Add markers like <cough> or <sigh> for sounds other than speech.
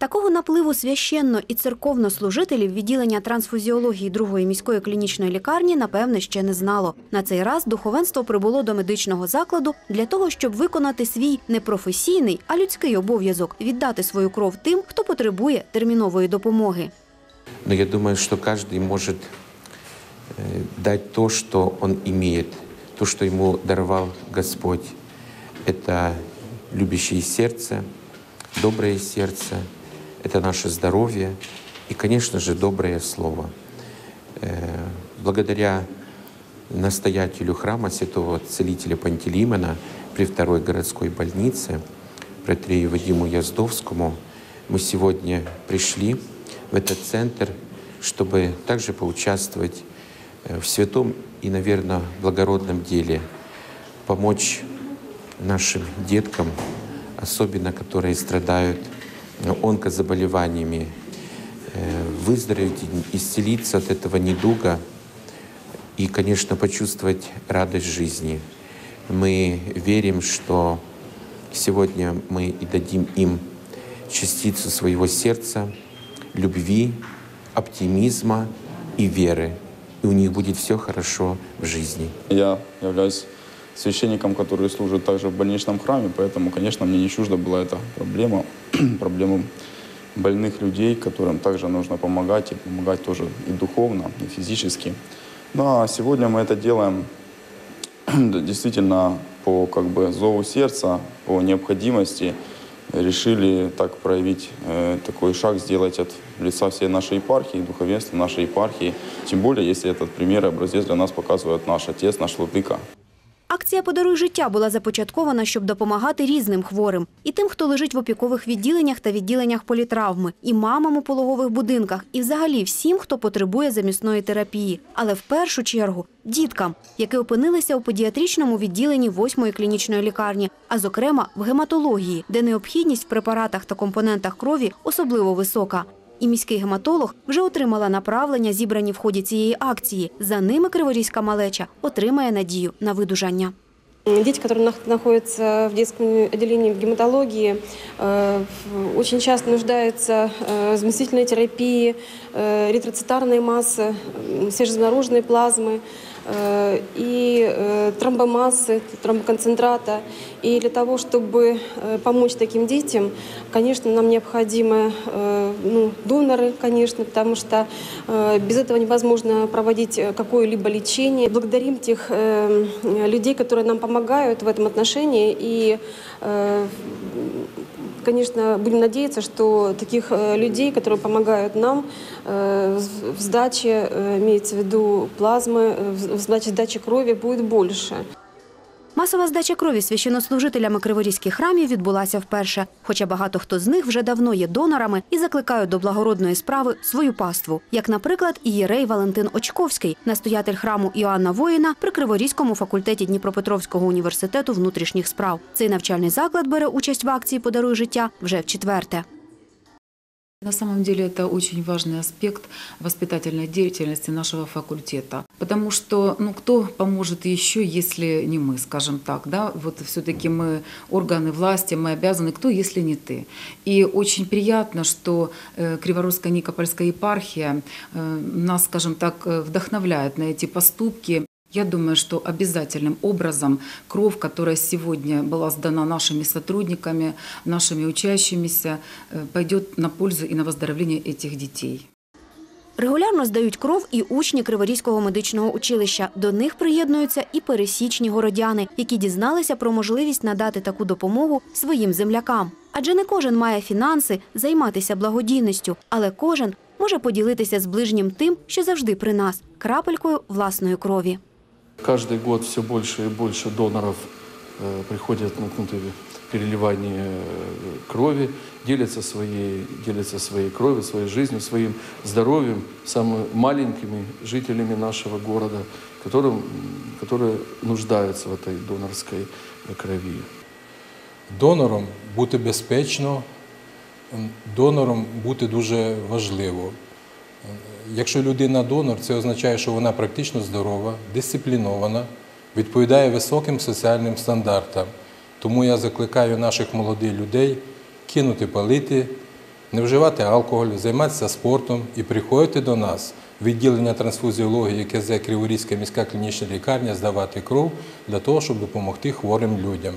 Такого напливу священно і церковнослужителів відділення трансфузіології другої міської клінічної лікарні напевне ще не знало. На цей раз духовенство прибуло до медичного закладу для того, щоб виконати свій не професійний, а людський обов'язок віддати свою кров тим, хто потребує термінової допомоги. Но я думаю, что каждый может э, дать то, что он имеет, то, что ему даровал Господь. Это любящее сердце, доброе сердце, это наше здоровье и, конечно же, доброе слово. Э, Благодаря настоятелю храма святого целителя Пантелеймона при второй городской больнице, протрею Вадиму Яздовскому, мы сегодня пришли в этот центр, чтобы также поучаствовать э, в святом и, наверное, благородном деле, помочь нашим деткам, особенно которые страдают онкозаболеваниями, э, выздороветь, исцелиться от этого недуга и, конечно, почувствовать радость жизни. Мы верим, что сегодня мы и дадим им частицу своего сердца, любви, оптимизма и веры. И у них будет все хорошо в жизни. Я являюсь священником, который служит также в больничном храме, поэтому, конечно, мне не чужда была эта проблема, <clears throat> проблема больных людей, которым также нужно помогать, и помогать тоже и духовно, и физически. Ну а сегодня мы это делаем <clears throat> действительно по как бы зову сердца, по необходимости решили так проявить э, такой шаг, сделать от лица всей нашей епархии, духовенства нашей епархии. Тем более, если этот пример и образец для нас показывает наш отец, наш владыка. Акція Подаруй життя була започаткована, щоб допомагати різним хворим і тим, хто лежить в опікових відділеннях та відділеннях політравми, і мамам у пологових будинках, і взагалі всім, хто потребує замісної терапії. Але в першу чергу діткам, які опинилися у педіатричному відділенні восьмої клінічної лікарні, а зокрема в гематології, де необхідність в препаратах та компонентах крові особливо висока. І міський гематолог вже отримала направлення, зібрані в ході цієї акції. За ними криворізька малеча отримає надію на видужання. Дети, которые нах- находятся в детском отделении в гематологии, э, в- очень часто нуждаются э, в заместительной терапии, э, эритроцитарной массы, м, свежезамороженной плазмы э, И э, тромбомассы, тромбоконцентрата. И для того, чтобы э, помочь таким детям, конечно, нам необходимы э, ну, доноры, конечно, потому что э, без этого невозможно проводить э, какое-либо лечение. Благодарим тех э, людей, которые нам помогают в этом отношении. И, э, конечно, будем надеяться, что таких э, людей, которые помогают нам э, в сдаче, э, имеется в виду плазмы, в сдаче, сдаче крови, будет больше. Масова здача крові священнослужителями криворізьких храмів відбулася вперше, хоча багато хто з них вже давно є донорами і закликають до благородної справи свою паству, як, наприклад, ієрей Валентин Очковський, настоятель храму Іоанна Воїна при Криворізькому факультеті Дніпропетровського університету внутрішніх справ. Цей навчальний заклад бере участь в акції Подаруй життя вже в четверте. На самом деле это очень важный аспект воспитательной деятельности нашего факультета. Потому что ну, кто поможет еще, если не мы, скажем так. Да? Вот все-таки мы органы власти, мы обязаны, кто, если не ты. И очень приятно, что э, Криворусская Никопольская епархия э, нас, скажем так, э, вдохновляет на эти поступки. Я думаю, что обязательным образом кровь, которая сегодня была сдана нашими сотрудниками, нашими учащимися, э, пойдет на пользу и на выздоровление этих детей. Регулярно здають кров і учні Криворізького медичного училища. До них приєднуються і пересічні городяни, які дізналися про можливість надати таку допомогу своїм землякам. Адже не кожен має фінанси займатися благодійністю, але кожен може поділитися з ближнім тим, що завжди при нас крапелькою власної крові. Каждый год все больше и больше доноров э, приходят на пункты переливания э, крови, делятся своей, делятся своей кровью, своей жизнью, своим здоровьем самыми маленькими жителями нашего города, которым, которые нуждаются в этой донорской э, крови. Донором бути безпечно, донором бути дуже важливо. Якщо людина донор, це означає, що вона практично здорова, дисциплінована, відповідає високим соціальним стандартам. Тому я закликаю наших молодих людей кинути палити, не вживати алкоголь, займатися спортом і приходити до нас в відділення трансфузіології КЗ Криворізька міська клінічна лікарня, здавати кров для того, щоб допомогти хворим людям.